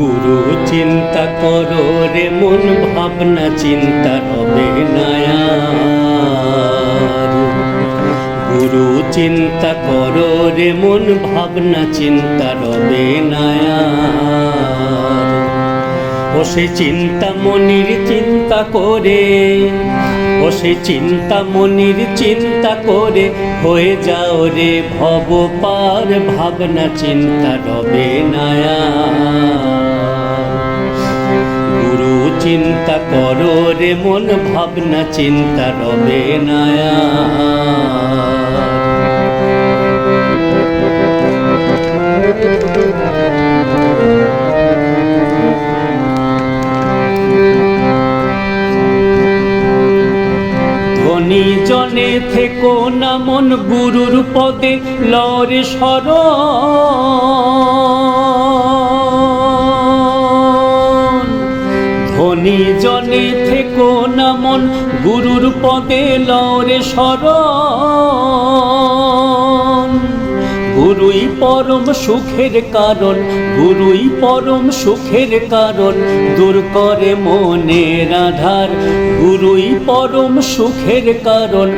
গুরু, চিন্তা করো রে মন, ভাবনা, চিন্তা রবে নায়ার গুরু, চিন্তা করো রে মন, ভাবনা, চিন্তা রবে নায়ার ও সে চিন্তা মনির চিন্তা করে ও সে চিন্তা মনির চিন্তা করে, হয়ে যাও রে ভব পার ভাবনা, চিন্তা রবে নায়া চিন্তা করো রে মন, ভাবনা, চিন্তা রবে নায়া। ধনী জনে থেকো না মন, গুরুর পদে লরে সর। জনে থেকো না মন, গুরুর পদে লরে সর গুরুই পরম সুখের কারণ, গুরুই পরম সুখের কারণ, দূর করে মনের আধার। গুরুই পরম সুখের কারণ।